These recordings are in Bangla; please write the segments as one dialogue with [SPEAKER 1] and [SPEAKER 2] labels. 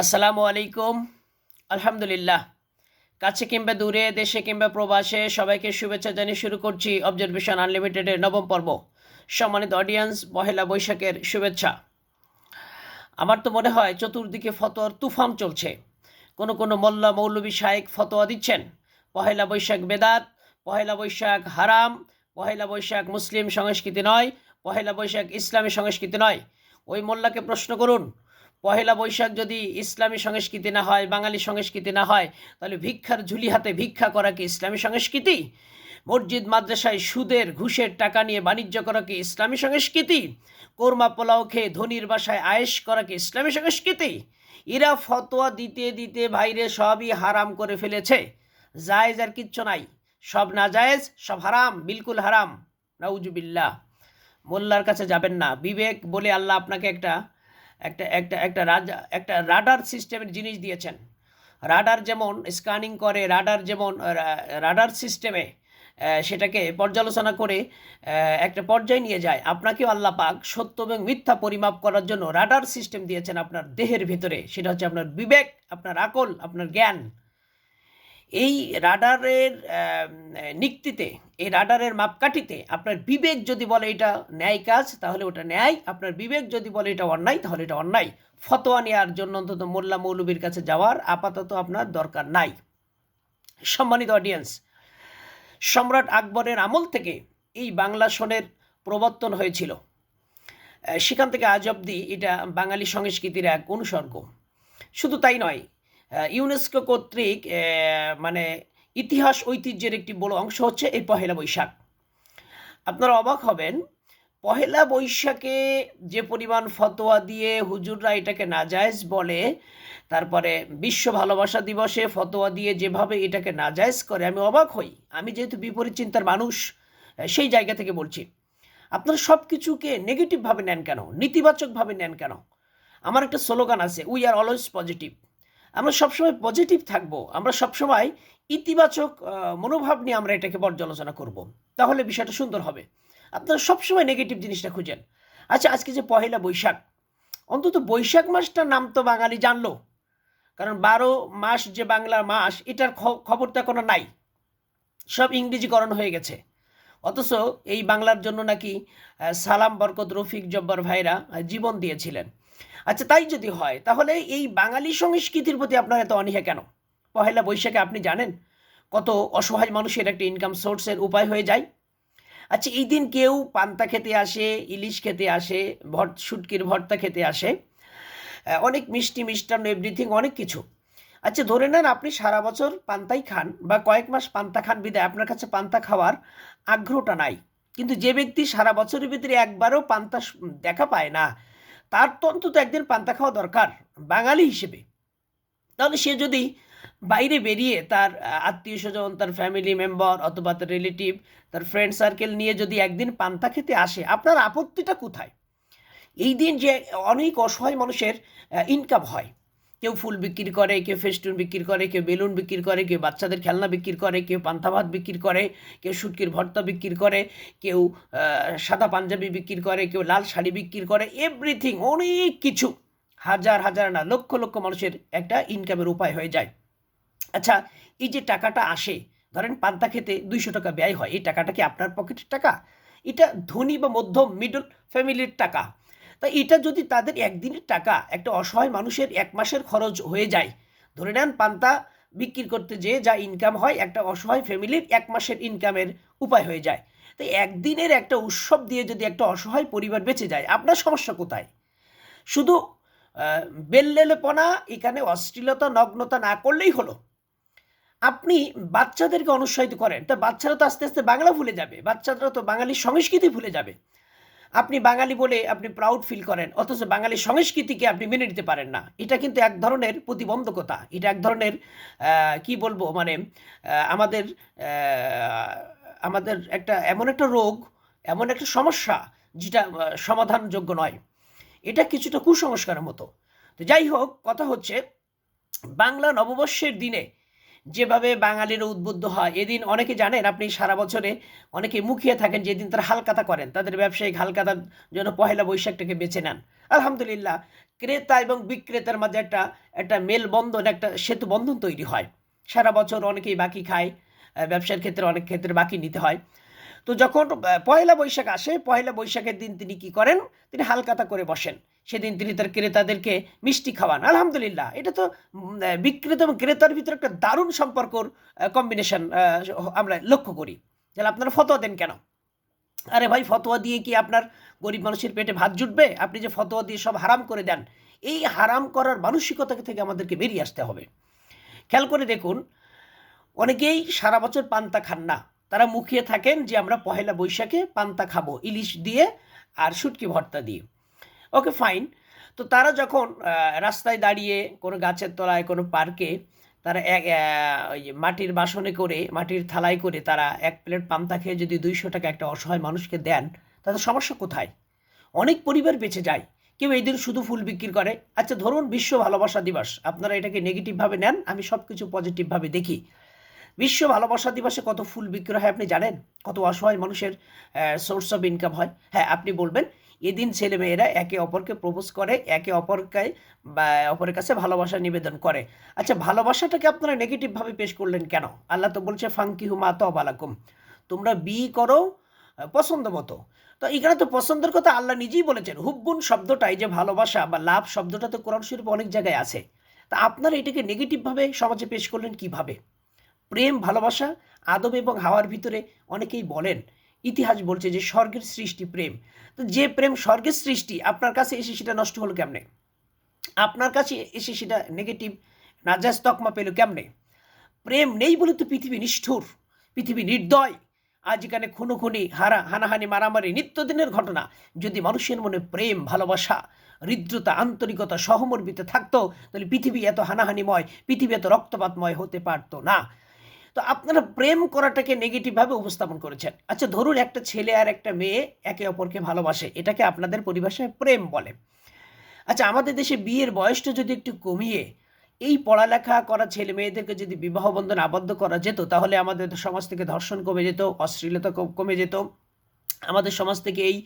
[SPEAKER 1] আসসালামু আলাইকুম। আলহামদুলিল্লাহ। কাছে কিংবা দূরে, দেশে কিংবা প্রবাসে সবাইকে শুভেচ্ছা জানিয়ে শুরু করছি অবজারভেশন আনলিমিটেডের নবম পর্ব। সম্মানিত অডিয়েন্স পহেলা বৈশাখের শুভেচ্ছা। আমার তো মনে হয় চতুর্দিকে ফতোয়ার তুফান চলছে। কোনো কোনো মোল্লা মৌলবী শায়েক ফতোয়া দিচ্ছেন। পহেলা বৈশাখ বেদাত, পহেলা বৈশাখ হারাম, পহেলা বৈশাখ মুসলিম সংস্কৃতি নয়, পহেলা বৈশাখ ইসলামী সংস্কৃতি নয়। ওই মোল্লাকে প্রশ্ন করুন পহেলা বৈশাখ যদি ইসলামী সংস্কৃতি না হয়, বাঙালি সংস্কৃতি না হয়, তাহলে ভিক্ষার ঝুলি হাতে ভিক্ষা করা কি ইসলামী সংস্কৃতি? মসজিদ, মাদ্রাসায় সুদের, ঘুষের টাকা নিয়ে বাণিজ্য করা কি ইসলামী সংস্কৃতি? কোরমা পোলাও খেয়ে ধনির বাসায় আয়েশ করা কি ইসলামী সংস্কৃতি? এরা ফতোয়া দিতে দিতে ভাইরে সবই হারাম করে ফেলেছে। জায়েজ আর কিচ্ছু নাই। সব না জায়েজ সব হারাম, বিলকুল হারাম। নাউজুবিল্লাহ। মোল্লার কাছে যাবেন না। বিবেক বলে আল্লাহ আপনাকে একটা একটা একটা একটা রাজা, একটা রাডার সিস্টেমের জিনিস দিয়েছেন। রাডার যেমন স্ক্যানিং করে, রাডার যেমন রাডার সিস্টেমে সেটাকে পর্যালোচনা করে একটা পর্যায়ে নিয়ে যায়। আপনাকেও আল্লাহ পাক সত্য এবং মিথ্যা পরিমাপ করার জন্য রাডার সিস্টেম দিয়েছেন আপনার দেহের ভিতরে। সেটা হচ্ছে আপনার বিবেক, আপনার আকল, আপনার জ্ঞান। এই রাডারের নিক্তিতে, এই রাডারের মাপকাঠিতে আপনার বিবেক যদি বলে এটা ন্যায় কাজ, তাহলে ওটা ন্যায়। আপনার বিবেক যদি বলে এটা অন্যায়, তাহলে এটা অন্যায়। ফতোয়া নেওয়ার জন্য অন্তত মোল্লা মৌলবীর কাছে যাওয়ার আপাতত আপনার দরকার নাই। সম্মানিত অডিয়েন্স সম্রাট আকবরের আমল থেকে এই বাংলা সনের প্রবর্তন হয়েছিল। সেখান থেকে আজ অবধি এটা বাঙালি সংস্কৃতির এক অনুসর্গ। শুধু তাই নয় ইউনেস্কো কর্তৃক মানে ইতিহাস ঐতিহ্যের একটি বড় অংশ হচ্ছে এই পহেলা বৈশাখ। আপনারা অবাক হবেন, পহেলা বৈশাখে যে পরিমাণ ফতোয়া দিয়ে হুজুররা এটাকে নাজায়েজ বলে, তারপরে বিশ্ব ভালোবাসা দিবসে ফতোয়া দিয়ে যেভাবে এটাকে নাজায়েজ করে, আমি অবাক হই। আমি যেহেতু বিপরীত চিন্তার মানুষ সেই জায়গা থেকে বলছি। আপনারা সব কিছুকে নেগেটিভভাবে নেন কেন? নেতিবাচকভাবে নেন কেন? আমার একটা স্লোগান আছে উই আর অলওয়েজ পজিটিভ আমরা সবসময় পজিটিভ থাকব। আমরা সবসময় ইতিবাচক মনোভাব নিয়ে আমরা এটাকে পর্যালোচনা করব। তাহলে বিষয়টা সুন্দর হবে। আপনারা সবসময় নেগেটিভ জিনিসটা খুঁজেন। আচ্ছা আজকে যে পহেলা বৈশাখ, অন্তত বৈশাখ মাসটার নাম তো বাঙালি জানলো। কারণ বারো মাস যে বাংলা মাস, এটার খবর তো এখনও নাই। সব ইংরেজিকরণ হয়ে গেছে। অথচ এই বাংলার জন্য নাকি সালাম বরকত রফিক জব্বার ভাইরা জীবন দিয়েছিলেন। আচ্ছা তাই যদি হয়, তাহলে এই বাঙালি সংস্কৃতির প্রতি আপনার এত অনীহা কেন? পহেলা বৈশাখে আপনি জানেন কত অসহায় মানুষের একটা ইনকাম সোর্সের উপায় হয়ে যায়। আচ্ছা এই দিন কেউ পান্তা খেতে আসে, ইলিশ খেতে আসে, ভর, শুটকির ভর্তা খেতে আসে অনেক মিষ্টি, মিষ্টান্ন এভরিথিং অনেক কিছু। আচ্ছা ধরে নেন আপনি সারা বছর পান্তাই খান বা কয়েক মাস পান্তা খান বিদায় আপনার কাছে পান্তা খাওয়ার আগ্রহটা নাই। কিন্তু যে ব্যক্তি সারা বছরের ভিতরে একবারও পান্তা দেখা পায় না তার তো অন্তত একদিন পান্তা খাওয়া দরকার, বাঙালি হিসেবে। তাহলে সে যদি বাইরে বেরিয়ে তার আত্মীয় স্বজন, তার ফ্যামিলি মেম্বার অথবা তার রিলেটিভ তার ফ্রেন্ড সার্কেল নিয়ে যদি একদিন পান্তা খেতে আসে, আপনার আপত্তিটা কোথায়? এই দিন যে অনেক অসহায় মানুষের ইনকাম হয়। কেউ ফুল বিক্রি করে, কেউ ফেস্টুন বিক্রি করে, কেউ বেলুন বিক্রি করে, কেউ বাচ্চাদের খেলনা বিক্রি করে, কেউ পান্তা ভাত বিক্রি করে, কেউ শুটকির ভর্তা বিক্রি করে, কেউ সাদা পাঞ্জাবি বিক্রি করে, কেউ লাল শাড়ি বিক্রি করে এভরিথিং অনেক কিছু। হাজার হাজার না, লক্ষ লক্ষ মানুষের একটা ইনকামের উপায় হয়ে যায়। আচ্ছা এই যে টাকাটা আসে, ধরেন পান্তা খেতে দুইশো টাকা ব্যয় হয়, এই টাকাটা কি আপনার পকেটের টাকা? এটা ধনী বা মধ্যম মিডল ফ্যামিলির টাকা। তা এটা যদি তাদের একদিনের টাকা একটা অসহায় মানুষের এক মাসের খরচ হয়ে যায়, ধরে নেন পান্তা বিক্রি করতে যেয়ে যা ইনকাম হয় একটা অসহায় ফ্যামিলির এক মাসের ইনকামের উপায় হয়ে যায়। তো একদিনের একটা উৎসব দিয়ে যদি একটা অসহায় পরিবার বেঁচে যায়, আপনার সমস্যা কোথায়? শুধু বেল্লেলেপনা, এখানে অশ্লীলতা, নগ্নতা না করলেই হলো। আপনি বাচ্চাদেরকে অনুৎসাহিত করেন। তা বাচ্চারা তো আস্তে আস্তে বাংলা ভুলে যাবে, বাচ্চারা তো বাঙালির সংস্কৃতি ভুলে যাবে। আপনি বাঙালি বলে আপনি প্রাউড ফিল করেন, অথচ বাঙালি সংস্কৃতিকে আপনি মেনে নিতে পারেন না। এটা কিন্তু এক ধরনের প্রতিবন্ধকতা, এটা এক ধরনের কি বলব মানে আমাদের আমাদের একটা, এমন একটা রোগ, এমন একটা সমস্যা, যেটা সমাধানযোগ্য নয়। এটা কিছুটা কুসংস্কারের মতো। তো যাই হোক, কথা হচ্ছে বাংলা নববর্ষের দিনে যেভাবে বাঙালিরা উদ্বুদ্ধ হয়, এদিন অনেকে জানেন আপনি সারা বছরে অনেকে মুখিয়ে থাকেন যেদিন তারা হালকাতা করেন, তাদের ব্যবসায়িক হালকাতার জন্য পহেলা বৈশাখটাকে বেছে নেন। আলহামদুলিল্লাহ, ক্রেতা এবং বিক্রেতার মাঝে একটা একটা মেলবন্ধন, একটা সেতু বন্ধন তৈরি হয়। সারা বছর অনেকেই বাকি খায় ব্যবসার ক্ষেত্রে অনেক ক্ষেত্রে বাকি নিতে হয়। তো যখন পয়লা বৈশাখ আসে পয়লা বৈশাখের দিন তিনি কি করেন? তিনি হালকাতা করে বসেন। সেদিন তিনি তার ক্রেতাদেরকে মিষ্টি খাওয়ান। আলহামদুলিল্লাহ, এটা তো বিক্রেতা এবং ক্রেতার ভিতরে একটা দারুণ সম্পর্কর কম্বিনেশন আমরা লক্ষ্য করি। তাহলে আপনারা ফতোয়া দেন কেন? আরে ভাই, ফতোয়া দিয়ে কি আপনার গরিব মানুষের পেটে ভাত জুটবে? আপনি যে ফতোয়া দিয়ে সব হারাম করে দেন, এই হারাম করার মানসিকতা থেকে আমাদেরকে বেরিয়ে আসতে হবে। খেয়াল করে দেখুন, অনেকেই সারা বছর পান্তা খান না। তারা মুখিয়ে থাকেন যে আমরা পহেলা বৈশাখে পান্তা খাব, ইলিশ দিয়ে আর শুটকি ভর্তা দিয়ে। ওকে ফাইন তো তারা যখন রাস্তায় দাঁড়িয়ে কোনো গাছের তলায়, কোনো পার্কে তারা এক ওই মাটির বাসনে করে, মাটির থালায় করে তারা এক প্লেট পান্তা খেয়ে যদি দুইশো টাকা একটা অসহায় মানুষকে দেন তাদের সমস্যা কোথায়? অনেক পরিবার বেঁচে যায়। কেউ এই দিন শুধু ফুল বিক্রি করে। আচ্ছা ধরুন বিশ্ব ভালোবাসা দিবস। আপনারা এটাকে নেগেটিভভাবে নেন, আমি সব কিছু পজিটিভভাবে দেখি। বিশ্ব ভালোবাসা দিবসে কত ফুল বিক্রি হয় আপনি জানেন? কত অসহায় মানুষের সোর্স অফ ইনকাম হয়? হ্যাঁ আপনি বলবেন এদিন ছেলেমেয়েরা একে অপরকে প্রপোজ করে, একে অপরকে অপরের কাছে ভালোবাসা নিবেদন করে। আচ্ছা ভালোবাসাটাকে আপনারা নেগেটিভভাবে পেশ করলেন কেন? আল্লাহ তো বলছে ফাঙ্কি হুমা তো অবালাকুম তোমরা বি করো পছন্দ মতো। তো এখানে তো পছন্দের কথা আল্লাহ নিজেই বলেছেন। হুব্বুন শব্দটাই যে ভালোবাসা বা লাভ শব্দটা তো কোরআন শরীফ অনেক জায়গায় আছে। তা আপনারা এটাকে নেগেটিভভাবে সমাজে পেশ করলেন কীভাবে? প্রেম, ভালোবাসা আদম এবং হাওয়ার ভিতরে অনেকেই বলেন ইতিহাস বলছে যে স্বর্গের সৃষ্টি প্রেম। তো যে প্রেম স্বর্গের সৃষ্টি, আপনার কাছে এসে সেটা নষ্ট হলো কেমনে? আপনার কাছে এসে সেটা নেগেটিভ নাজাজ তকমা পেল কেমনে? প্রেম নেই বলে তো পৃথিবী নিষ্ঠুর, পৃথিবী নির্দয়। আজ এখানে খুনোখুনি, হারা, হানাহানি, মারামারি নিত্যদিনের ঘটনা। যদি মানুষের মনে প্রেম, ভালোবাসা, হৃদ্রতা, আন্তরিকতা, সহমর্মিত থাকতো, তাহলে পৃথিবী এত হানাহানিময়, পৃথিবী এত রক্তপাতময় হতে পারতো না। তো আপনারা প্রেম করাটাকে নেগেটিভভাবে উপস্থাপন করেছেন। আচ্ছা ধরুন একটা ছেলে আর একটা মেয়ে একে অপরকে ভালোবাসে, এটাকে আপনাদের পরিভাষায় প্রেম বলে। আচ্ছা আমাদের দেশে বিয়ের বয়সটা যদি একটু কমিয়ে এই পড়ালেখা করা ছেলে মেয়েদেরকে যদি বিবাহ বন্ধন আবদ্ধ করা যেত, তাহলে আমাদের সমাজ থেকে ধর্ষণ কমে যেত, অশ্লীলতা কমে যেত, আমাদের সমাজ থেকে এই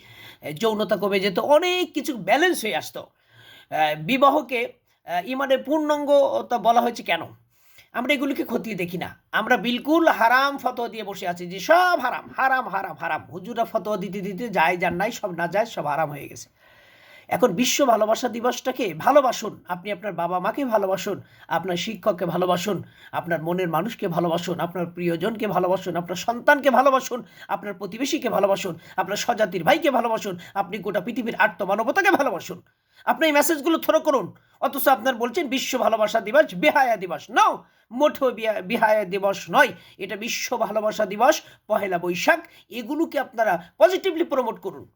[SPEAKER 1] যৌনতা কমে যেত, অনেক কিছু ব্যালেন্স হয়ে আসতো। বিবাহকে ইমানের পূর্ণাঙ্গতা বলা হয়েছে কেন? আমরা এগুলিকে খতিয়ে দেখি না। আমরা বিলকুল হারাম ফতোয়া দিয়ে বসে আছি যে সব হারাম হারাম হারাম হারাম। হুজুরা ফতোয়া দিতে দিতে যায়, যার নাই, সব না যায়, সব হারাম হয়ে গেছে। এখন বিশ্ব ভালোবাসা দিবসটাকে ভালোবাসুন। আপনি আপনার বাবা মাকে ভালোবাসুন, আপনার শিক্ষককে ভালোবাসুন, আপনার মনের মানুষকে ভালোবাসুন, আপনার প্রিয়জনকে ভালোবাসুন, আপনার সন্তানকে ভালোবাসুন, আপনার প্রতিবেশীকে ভালোবাসুন, আপনার স্বজাতির ভাইকে ভালোবাসুন, আপনি গোটা পৃথিবীর আত্মমানবতাকে ভালোবাসুন। আপনি এই মেসেজগুলো থ্রো করুন। অথচ আপনার বলছেন বিশ্ব ভালোবাসা দিবস, বেহায়া দিবস। নাও বিয়া- বিহায়া দিবস নয়। এটা বিশ্ব ভালোবাসা দিবস, পহেলা বৈশাখ। এগুলোকে আপনারা পজিটিভলি প্রমোট করুন।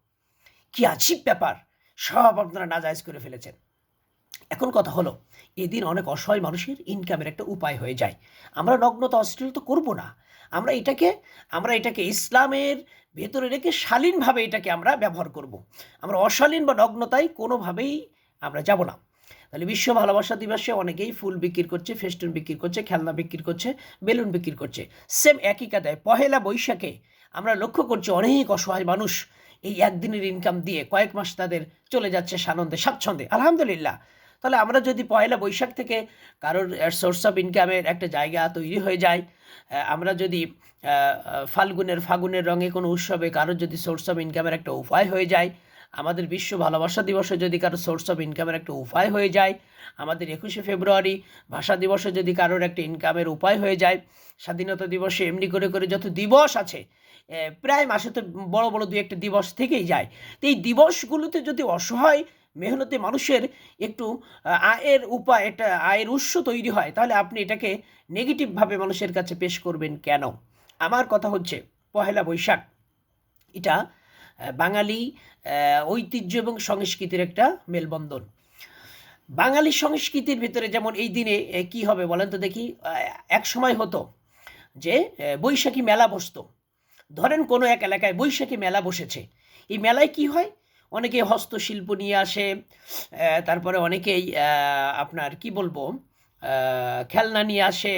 [SPEAKER 1] কি আছিব ব্যাপার। সব আপনারা নাজায়জ করে ফেলেছেন। এখন কথা হলো, এদিন অনেক অসহায় মানুষের ইনকামের একটা উপায় হয়ে যায়। আমরা নগ্নতা অশ্লীলতা করব না। আমরা এটাকে আমরা এটাকে ইসলামের ভেতরে রেখে শালীনভাবে এটাকে আমরা ব্যবহার করব। আমরা অশালীন বা নগ্নতায় কোনোভাবেই আমরা যাব না। তাহলে বিশ্ব ভালোবাসা দিবসে অনেকেই ফুল বিক্রি করছে, ফেস্টুন বিক্রি করছে, খেলনা বিক্রি করছে, বেলুন বিক্রি করছে। সেম একই কাদায় পহেলা বৈশাখে আমরা লক্ষ্য করছি অনেক অসহায় মানুষ এই একদিনের ইনকাম দিয়ে কয়েক মাস তাদের চলে যাচ্ছে সানন্দে, স্বাচ্ছন্দ্যে। আলহামদুলিল্লাহ। তাহলে আমরা যদি পয়লা বৈশাখ থেকে কারোর সোর্স অফ ইনকামের একটা জায়গা তৈরি হয়ে যায় আমরা যদি ফাল্গুনের ফাগুনের রঙে কোনো উৎসবে কারোর যদি সোর্স অফ ইনকামের একটা উপায় হয়ে যায় আমাদের বিশ্ব ভালোবাসা দিবসে যদি কারও সোর্স অফ ইনকামের একটা উপায় হয়ে যায়, আমাদের একুশে ফেব্রুয়ারি ভাষা দিবসে যদি কারোর একটা ইনকামের উপায় হয়ে যায়, স্বাধীনতা দিবসে এমনি করে করে যত দিবস আছে প্রায় মাসে তো বড় বড় দু একটা দিবস থেকেই যায়। তো এই দিবসগুলোতে যদি অসহায়, মেহনতি মানুষের একটু আয়ের উপায়, একটা আয়ের উৎস তৈরি হয়, তাহলে আপনি এটাকে নেগেটিভভাবে মানুষের কাছে পেশ করবেন কেন? আমার কথা হচ্ছে, পহেলা বৈশাখ। এটা বাঙালি ঐতিহ্য এবং সংস্কৃতির একটা মেলবন্ধন। বাঙালি সংস্কৃতির ভিতরে যেমন এই দিনে কি হবে বলেন তো দেখি এক সময় হতো যে বৈশাখী মেলা বসতো। ধরেন কোনো এক এলাকায় বৈশাখী মেলা বসেছে। এই মেলায় কি হয়? অনেকে হস্তশিল্প নিয়ে আসে তারপরে অনেকেই আপনার কি বলব খেলনা নিয়ে আসে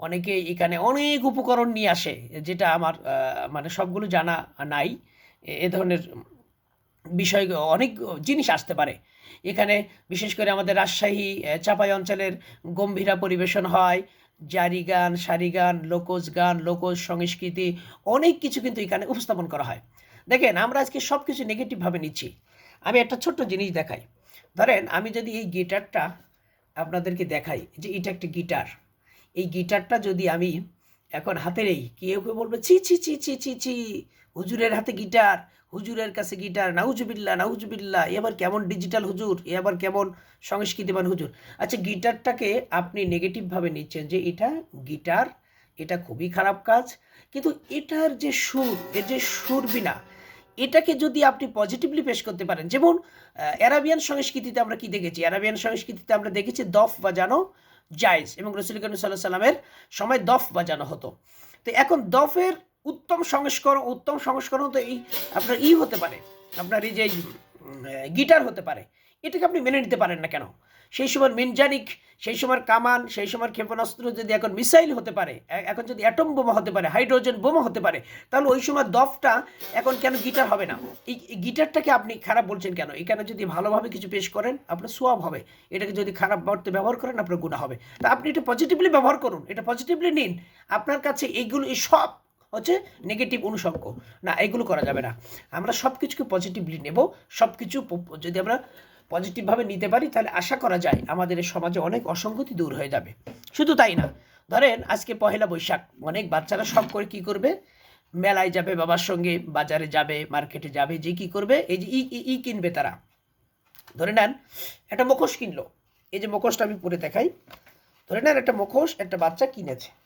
[SPEAKER 1] অনেকে এখানে অনেক উপকরণ নিয়ে আসে, যেটা আমার মানে সবগুলো জানা নাই। এ- ধরনের বিষয়, অনেক জিনিস আসতে পারে। এখানে বিশেষ করে আমাদের রাজশাহী চাঁপাই অঞ্চলের গম্ভীরা পরিবেশন হয়। জারি গান, সারি গান, লোকজ গান, লোকজ সংস্কৃতি, অনেক কিছু কিন্তু এখানে উপস্থাপন করা হয়। দেখেন, আমরা আজকে সব কিছু নেগেটিভভাবে নিচ্ছি। আমি একটা ছোট্ট জিনিস দেখাই। ধরেন, আমি যদি এই গিটারটা আপনাদেরকে দেখাই, যে এটা একটা গিটার। এই গিটারটা যদি আমি এখন হাতে নেই, কেউ কেউ বলবে, ছি ছি ছি ছি ছি ছি। হুজুরের হাতে গিটার, হুজুরের কাছে গিটার নাউজুবিল্লা নাউজুবিল্লা এ আবার কেমন ডিজিটাল হুজুর, এ আবার কেমন সংস্কৃতিবান হুজুর। আচ্ছা গিটারটাকে আপনি নেগেটিভভাবে নিচ্ছেন যে এটা গিটার, এটা খুবই খারাপ কাজ, কিন্তু এটার যে সুর, এর যে সুর বিনা, এটাকে যদি আপনি পজিটিভলি পেশ করতে পারেন, যেমন অ্যারাবিয়ান সংস্কৃতিতে আমরা কি দেখেছি? অ্যারাবিয়ান সংস্কৃতিতে আমরা দেখেছি দফ বাজানো জায়েজ এবং রসুল করিম সাল্লাহ সাল্লামের সময় দফ বাজানো হতো। তো এখন দফের উত্তম সংস্করণ উত্তম সংস্করণ তো এই আপনার ই হতে পারে, আপনার এই যে গিটার হতে পারে, এটাকে আপনি মেনে নিতে পারেন না কেন? সেই সময় মিনজানিক, সেই সময় কামান, সেই সময় ক্ষেপণাস্ত্র যদি এখন মিসাইল হতে পারে এখন যদি অ্যাটম বোমা হতে পারে, হাইড্রোজেন বোমা হতে পারে, তাহলে ওই সময় দফটা এখন কেন গিটার হবে না? এই গিটারটাকে আপনি খারাপ বলছেন কেন? এখানে যদি ভালোভাবে কিছু পেশ করেন, আপনার সোয়াব হবে, এটাকে যদি খারাপ অর্থে ব্যবহার করেন, আপনার গুণা হবে। তা আপনি এটা পজিটিভলি ব্যবহার করুন, এটা পজিটিভলি নিন। আপনার কাছে এইগুলো এই সব হচ্ছে নেগেটিভ অনুষঙ্গ না, এগুলো করা যাবে না। আমরা সব কিছুকে পজিটিভলি নেব সব কিছু যদি আমরা পজিটিভভাবে নিতে পারি, তাহলে আশা করা যায় আমাদের সমাজে অনেক অসঙ্গতি দূর হয়ে যাবে। শুধু তাই না, ধরেন আজকে পহেলা বৈশাখ, অনেক বাচ্চারা সব করে কি করবে? মেলায় যাবে, বাবার সঙ্গে বাজারে যাবে মার্কেটে যাবে, যে কি করবে? এই যে ই, ই- ই কিনবে তারা। ধরে নেন, একটা মুখোশ কিনলো। এই যে মুখোশটা আমি পরে দেখাই। ধরে নেন, একটা মুখোশ একটা বাচ্চা কিনেছে।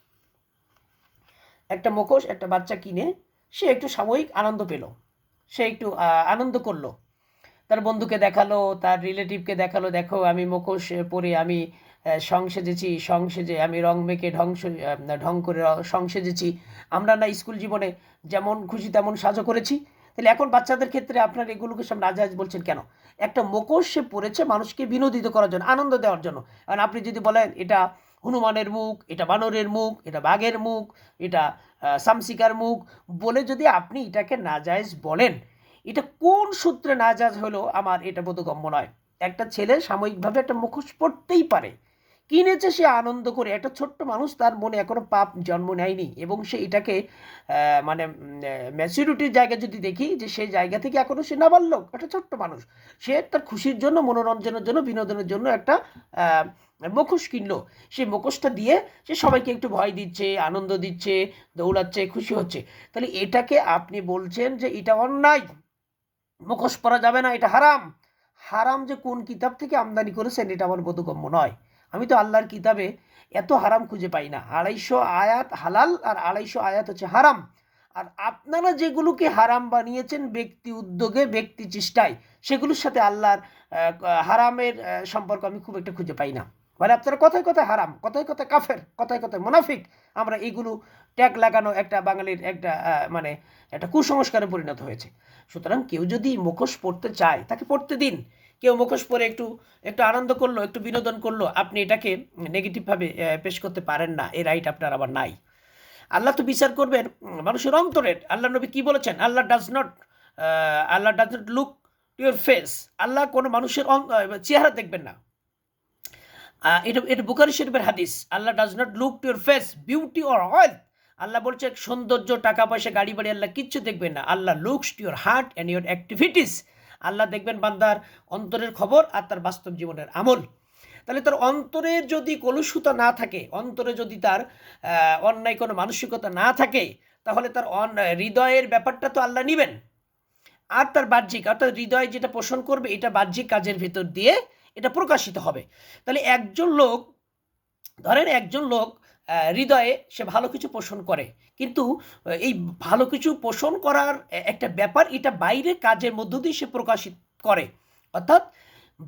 [SPEAKER 1] একটা মুখোশ একটা বাচ্চা কিনে সে একটু সাময়িক আনন্দ পেল। সে একটু আনন্দ করল। তার বন্ধুকে দেখাল, তার রিলেটিভকে দেখাল, দেখো, আমি মুখোশ পরে আমি সং সেজেছি, সং সেজে আমি রং মেখে ঢং ঢং করে সং সেজেছি। আমরা না স্কুল জীবনে যেমন খুশি তেমন সাজো করেছি। তাহলে এখন বাচ্চাদের ক্ষেত্রে আপনার এগুলোকে সব নাজাজ বলছেন কেন? একটা মুখোশ সে পড়েছে মানুষকে বিনোদিত করার জন্য, আনন্দ দেওয়ার জন্য। কারণ আপনি যদি বলেন, এটা হনুমানের মুখ, এটা বানরের মুখ, এটা বাঘের মুখ, এটা সামসিকার মুখ বলে যদি আপনি এটাকে নাজায়জ বলেন, এটা কোন সূত্রে নাজাজ হলো? আমার এটা বোধগম্য নয়। একটা ছেলে সাময়িকভাবে একটা মুখোশ পড়তেই পারে। কিনেছে সে আনন্দ করে। একটা ছোট্ট মানুষ তার মনে এখনও পাপ জন্ম নেয়নি এবং সে এটাকে মানে ম্যাচুরিটির জায়গা যদি দেখি যে সেই জায়গা থেকে এখনও সে নাবালক, একটা ছোট্ট মানুষ। সে তার খুশির জন্য, মনোরঞ্জনের জন্য, বিনোদনের জন্য একটা মুখোশ কিনলো। সেই মুখোশটা দিয়ে সে সবাইকে একটু ভয় দিচ্ছে, আনন্দ দিচ্ছে, দৌড়াচ্ছে, খুশি হচ্ছে। তাহলে এটাকে আপনি বলছেন যে এটা অন্যায়। মুখোশ পরা যাবে না, এটা হারাম। হারাম যে কোন কিতাব থেকে আমদানি করেছেন, এটা আমার বোধগম্য নয়। আমি তো আল্লাহর কিতাবে এত হারাম খুঁজে পাই না। আড়াইশো আয়াত হালাল আর আড়াইশো আয়াত হচ্ছে হারাম। আর আপনারা যেগুলোকে হারাম বানিয়েছেন ব্যক্তি উদ্যোগে, ব্যক্তি চেষ্টায়, সেগুলোর সাথে আল্লাহর হারামের সম্পর্ক আমি খুব একটা খুঁজে পাই না। মানে আপনারা কথায় কথায় হারাম, কথায় কথায় কাফের, কথায় কথায় মুনাফিক, আমরা এগুলো ট্যাগ লাগানো একটা বাঙালির একটা মানে একটা কুসংস্কারে পরিণত হয়েছে। সুতরাং কেউ যদি মুখোশ পড়তে চায়, তাকে পড়তে দিন। কেউ মুখোশ পরে একটু একটু আনন্দ করল, একটু বিনোদন করল, আপনি এটাকে নেগেটিভভাবে পেশ করতে পারেন না। এই রাইট আপনার আবার নাই। আল্লাহ তো বিচার করবেন মানুষের অন্তরের। আল্লাহ নবী কি বলেছেন? আল্লাহ does not Allah does not look to your face আল্লাহ কোনো মানুষের চেহারা দেখবেন না। এটা এটা বুখারি শরীফের হাদিস। আল্লাহ does not look to your face beauty or wealth আল্লাহ বলছে সৌন্দর্য টাকা পয়সা গাড়ি বাড়ি আল্লাহ কিচ্ছু দেখবেন না। আল্লাহ looks to your heart and your activities আল্লাহ দেখবেন বান্দার অন্তরের খবর আর তার বাস্তব জীবনের আমল। তাহলে তার অন্তরের যদি কলুষতা না থাকে, অন্তরে যদি তার অন্যায় কোনো মানসিকতা না থাকে, তাহলে তার হৃদয়ের ব্যাপারটা তো আল্লাহ নিবেন। আর তার বাহ্যিক অর্থাৎ হৃদয় যেটা পোষণ করবে, এটা বাহ্যিক কাজের ভেতর দিয়ে এটা প্রকাশিত হবে। তাহলে একজন লোক, ধরেন একজন লোক হৃদয়ে সে ভালো কিছু পোষণ করে। কিন্তু এই ভালো কিছু পোষণ করার একটা ব্যাপার এটা বাইরে কাজের মধ্য দিয়ে সে প্রকাশিত করে। অর্থাৎ,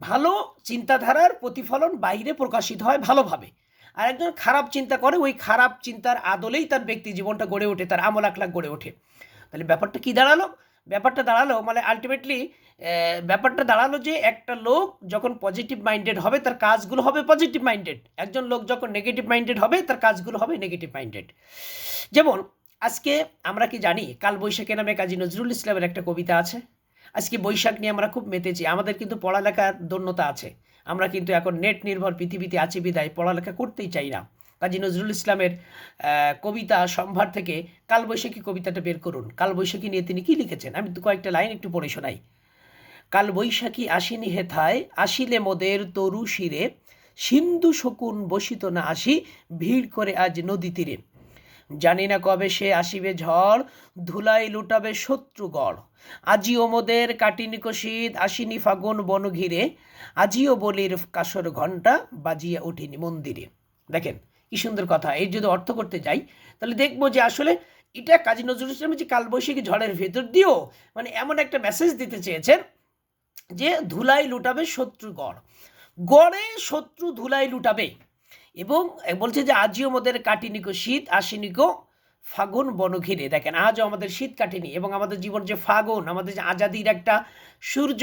[SPEAKER 1] ভালো চিন্তাধারার প্রতিফলন বাইরে প্রকাশিত হয় ভালোভাবে। আর একজন খারাপ চিন্তা করে, ওই খারাপ চিন্তার আদলেই তার ব্যক্তি জীবনটা গড়ে ওঠে, তার আমল আখলাখ গড়ে ওঠে। তাহলে ব্যাপারটা কি দাঁড়াল? ব্যাপারটা দাঁড়াল মানে আলটিমেটলি ব্যাপারটা দাঁড়াল যে একটা লোক যখন পজিটিভ মাইন্ডেড হবে, তার কাজগুলো হবে পজিটিভ মাইন্ডেড একজন লোক যখন নেগেটিভ মাইন্ডেড হবে, তার কাজগুলো হবে নেগেটিভ মাইন্ডেড যেমন, আজকে আমরা কি জানি, কাল বৈশাখী নামে কাজী নজরুল ইসলামের একটা কবিতা আছে। আজকে বৈশাখ নিয়ে আমরা খুব মেতেছি, আমাদের কিন্তু পড়ালেখার দন্যতা আছে। আমরা কিন্তু এখন নেট নির্ভর পৃথিবীতে আছি বিদায় পড়ালেখা করতেই চাই না। কাজী নজরুল ইসলামের কবিতা সম্ভার থেকে কালবৈশাখী কবিতাটা বের করুন। কালবৈশাখী নিয়ে তিনি কি লিখেছেন? আমি কয়েকটা লাইন একটু পড়ে শোনাই। কাল বৈশাখী আসিনি হেথায়, আসিলে মোদের তরু শিরে। সিন্ধু শকুন বসিত না আসি, ভিড় করে আজ নদী তীরে। জানি না কবে সে আসিবে ঝড়, ধুলাই লুটাবে শত্রুগড় আজিও মোদের কাটিনি শীত আসিনি ফাগুন বন ঘিরে আজিও বলির কাসর ঘণ্টা বাজিয়া উঠিনি মন্দিরে। দেখেন, কি সুন্দর কথা। এই যদি অর্থ করতে যাই, তাহলে দেখব যে আসলে এটা কাজী নজরুল ইসলামের যে কালবৈশাখী ঝড়ের ভেতর দিয়েও মানে এমন একটা মেসেজ দিতে চেয়েছেন। যে ধুলাই লুটাবে শত্রু গড়। গড়ে শত্রু ধুলাই লুটাবে এবং বলছে যে আজও আমাদের কাটিনিকো শীত, আসিনিকো ফাগুন বন ঘিরে দেখেন, আজও আমাদের শীত কাটেনি এবং আমাদের জীবন যে ফাগুন, আমাদের যে আজাদির একটা সূর্য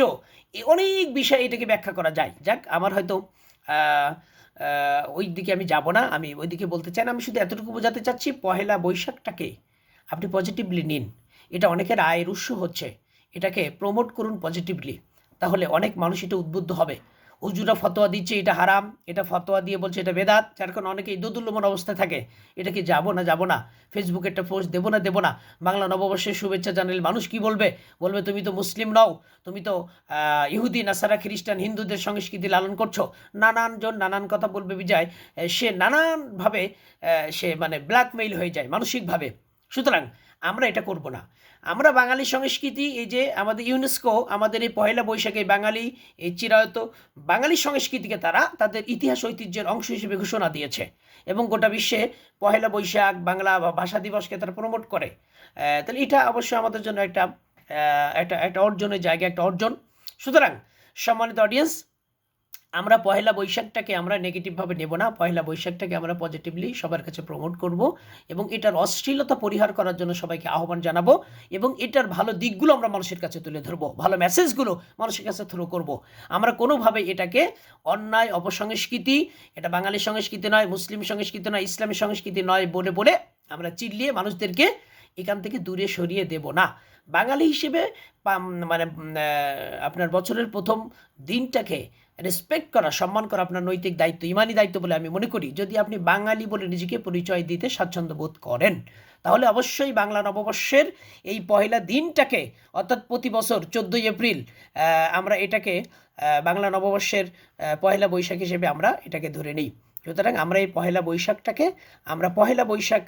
[SPEAKER 1] অনেক বিষয় এটাকে ব্যাখ্যা করা যায়। যাক, আমার হয়তো ওই দিকে আমি যাব না, আমি ওই দিকে বলতে চাই না, আমি শুধু এতটুকু বোঝাতে চাচ্ছি পহেলা বৈশাখটাকে আপনি পজিটিভলি নিন। এটা অনেকের আয়ের উৎস হচ্ছে। এটাকে প্রমোট করুন পজিটিভলি তাহলে অনেক মানুষ এটা উদ্বুদ্ধ হবে। উজুরা ফতোয়া দিচ্ছে, এটা হারাম, এটা ফতোয়া দিয়ে বলছে এটা বেদাত, যার কারণে অনেকেই দোদুল্যমন অবস্থায় থাকে। এটা কি যাব না যাব না? ফেসবুকে একটা পোস্ট দেবো না দেবো না? বাংলা নববর্ষের শুভেচ্ছা জানালে মানুষ কি বলবে? বলবে, তুমি তো মুসলিম নও, তুমি তো ইহুদি, নাসারা, খ্রিস্টান, হিন্দুদের সংস্কৃতি লালন করছ। নানান জন নানান কথা বলবে বিজয় সে নানানভাবে সে মানে ব্ল্যাকমেইল হয়ে যায় মানসিকভাবে। সুতরাং আমরা এটা করব না। আমরা বাঙালি সংস্কৃতি, এই যে আমাদের ইউনেস্কো আমাদের এই পহেলা বৈশাখে বাঙালি, এই চিরায়ত, বাঙালি সংস্কৃতিকে তারা তাদের ইতিহাস ঐতিহ্যের অংশ হিসেবে ঘোষণা দিয়েছে এবং গোটা বিশ্বে পহেলা বৈশাখ, বাংলা বা ভাষা দিবসকে তারা প্রমোট করে। তাহলে এটা অবশ্যই আমাদের জন্য একটা একটা একটা অর্জনের জায়গা, একটা অর্জন। সুতরাং সম্মানিত অডিয়েন্স আমরা পয়লা বৈশাখটাকে আমরা নেগেটিভভাবে নেব না। পয়লা বৈশাখটাকে আমরা পজিটিভলি সবার কাছে প্রমোট করব এবং এটার অশ্লীলতা পরিহার করার জন্য সবাইকে আহ্বান জানাব এবং এটার ভালো দিকগুলো আমরা মানুষের কাছে তুলে ধরবো। ভালো মেসেজগুলো মানুষের কাছে থ্রো করব। আমরা কোনোভাবে এটাকে অন্যায়, অপসংস্কৃতি, এটা বাঙালি সংস্কৃতি নয়, মুসলিম সংস্কৃতি নয়, ইসলামী সংস্কৃতি নয় বলে বলে আমরা চিল্লিয়ে মানুষদেরকে এখান থেকে দূরে সরিয়ে দেব না। বাঙালি হিসেবে মানে আপনার বছরের প্রথম দিনটাকে রেসপেক্ট করা, সম্মান করা আপনার নৈতিক দায়িত্ব, ইমানি দায়িত্ব বলে আমি মনে করি। যদি আপনি বাঙালি বলে নিজেকে পরিচয় দিতে স্বাচ্ছন্দ্য বোধ করেন, তাহলে অবশ্যই বাংলা নববর্ষের এই পহেলা দিনটাকে, অর্থাৎ প্রতি বছর চোদ্দোই এপ্রিল আমরা এটাকে বাংলা নববর্ষের পহেলা বৈশাখ হিসেবে আমরা এটাকে ধরে নিই। সুতরাং আমরা এই পহেলা বৈশাখটাকে, আমরা পহেলা বৈশাখ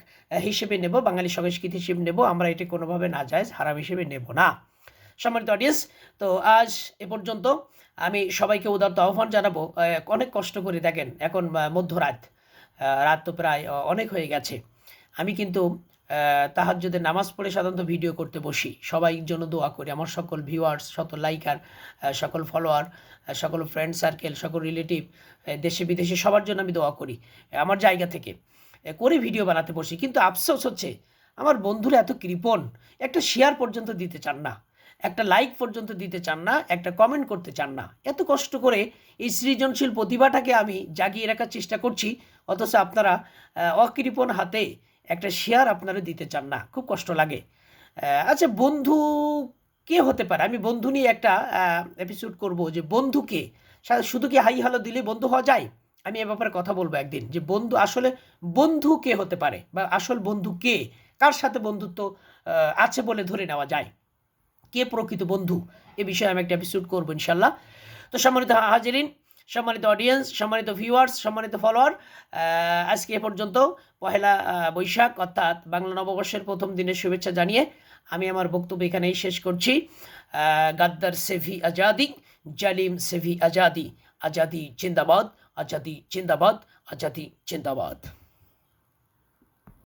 [SPEAKER 1] হিসেবে নেব, বাঙালি সংস্কৃতি হিসেবে নেব, আমরা এটি কোনোভাবে না যায় হারাম হিসেবে নেব না। সম্মানিত অডিয়েন্স তো আজ এ পর্যন্ত আমি সবাইকে উদারত আহ্বান জানাব। অনেক কষ্ট করে দেখেন, এখন মধ্যরাত। রাত তো প্রায় অনেক হয়ে গেছে। আমি কিন্তু তাহার যদি নামাজ পড়ে সাধারণত ভিডিও করতে বসি। সবাই জন্য দোয়া করি। আমার সকল ভিউয়ার্স সকল লাইকার সকল ফলোয়ার সকল ফ্রেন্ড সার্কেল সকল রিলেটিভ দেশে বিদেশে সবার জন্য আমি দোয়া করি আমার জায়গা থেকে। করে ভিডিও বানাতে বসি। কিন্তু আফসোস হচ্ছে, আমার বন্ধুরা এত কৃপণ, একটা শেয়ার পর্যন্ত দিতে চান না। একটা লাইক পর্যন্ত দিতে চান না, একটা কমেন্ট করতে চান না। এত কষ্ট করে এই সৃজনশীল প্রতিভাটাকে আমি জাগিয়ে রাখার চেষ্টা করছি, অথচ আপনারা অকৃপণ হাতে একটা শেয়ার আপনারা দিতে চান না। খুব কষ্ট লাগে। আচ্ছা বন্ধু কে হতে পারে? আমি বন্ধু নিয়ে একটা এপিসোড করব যে বন্ধুকে শুধু কি হাই হ্যালো দিলে বন্ধু হওয়া যায়? আমি এ ব্যাপারে কথা বলব একদিন, যে বন্ধু আসলে বন্ধু কে হতে পারে? বা আসল বন্ধু কে? কার সাথে বন্ধুত্ব আছে বলে ধরে নেওয়া যায়? কে প্রকৃত বন্ধু? এ বিষয়ে আমি একটা এপিসোড করব ইনশাল্লাহ তো সম্মানিত হাজিরিন, সম্মানিত অডিয়েন্স সম্মানিত ভিউয়ার্স সম্মানিত ফলোয়ার আজকে এ পর্যন্ত পহেলা বৈশাখ, অর্থাৎ বাংলা নববর্ষের প্রথম দিনের শুভেচ্ছা জানিয়ে আমি আমার বক্তব্য এখানেই শেষ করছি। গাদ্দার সেভি আজাদি, জালিম সেভি আজাদি আজাদি জিন্দাবাদ আজাদি জিন্দাবাদ আজাদি জিন্দাবাদ।